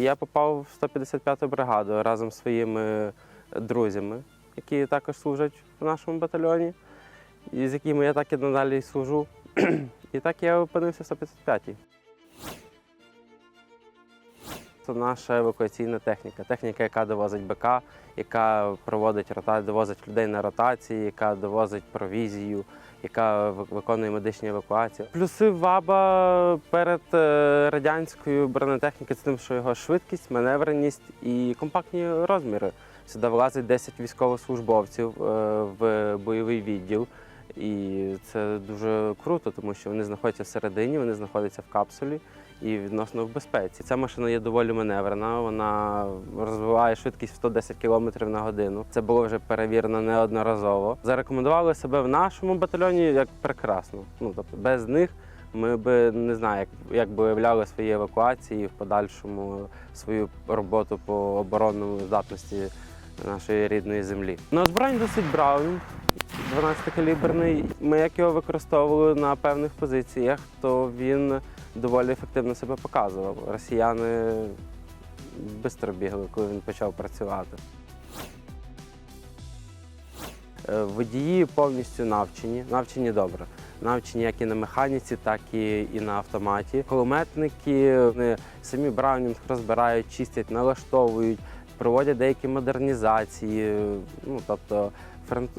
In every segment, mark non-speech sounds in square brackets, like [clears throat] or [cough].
Я попав в 155-ту бригаду разом з своїми друзями, які також служать в нашому батальйоні, з якими я так і надалі служу. [clears throat] І так я опинився в 155-й. Це наша евакуаційна техніка. Техніка, яка довозить БК, яка проводить рота... довозить людей на ротації, яка довозить провізію, яка виконує медичні евакуації. Плюси ВАБа перед е, радянською бронетехнікою це тим, що його швидкість, маневреність і компактні розміри. Сюди влазить 10 військовослужбовців е, в бойовий відділ. І це дуже круто, тому що вони знаходяться всередині, вони знаходяться в капсулі і відносно в безпеці. Ця машина є доволі маневрена, вона розвиває швидкість в 110 км на годину. Це було вже перевірено неодноразово. Зарекомендували себе в нашому батальйоні як прекрасно. Ну тобто без них ми би не знаю, як, як би уявляли свої евакуації в подальшому свою роботу по оборонному здатності нашої рідної землі. На озброєнні досить браунінг. 12-каліберний. Ми як його використовували на певних позиціях, то він доволі ефективно себе показував. Росіяни швидко бігли, коли він почав працювати. Е, Водії повністю навчені, навчені добре. Навчені як і на механіці, так і, і на автоматі. Кулеметники вони самі браунінг розбирають, чистять, налаштовують, проводять деякі модернізації. Ну, тобто франт...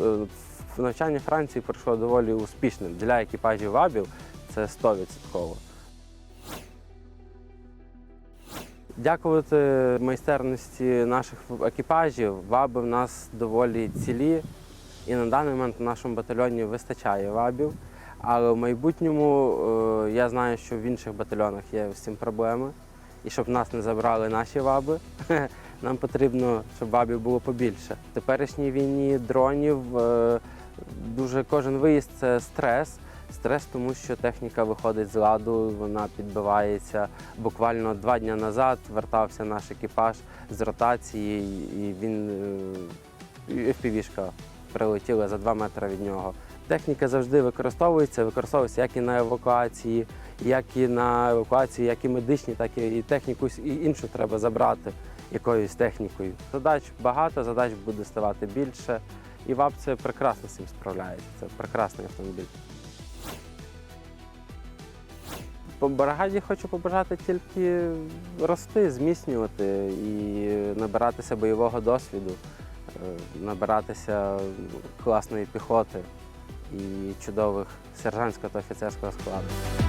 навчання Франції пройшло доволі успішним. Для екіпажів ВАБів це 100%. Дякувати майстерності наших екіпажів, ВАБи в нас доволі цілі. І на даний момент в нашому батальйоні вистачає ВАБів. Але в майбутньому е, я знаю, що в інших батальйонах є з цим проблеми. І щоб нас не забрали наші ВАБи, [laughs] нам потрібно, щоб ВАБів було побільше. В теперішній війні дронів е, дуже кожен виїзд це стрес. Стрес, тому що техніка виходить з ладу, вона підбивається. Буквально два дні назад вертався наш екіпаж з ротації, і він е, прилетіла за два метри від нього. Техніка завжди використовується, використовується як і на евакуації, як і на евакуації, як і медичні, так і техніку і іншу треба забрати якоюсь технікою. Задач багато, задач буде ставати більше. І ВАП це прекрасно з цим справляється. Це прекрасний автомобіль. По бригаді хочу побажати тільки рости, зміцнювати і набиратися бойового досвіду, е, набиратися класної піхоти і чудових сержантського та офіцерського складу.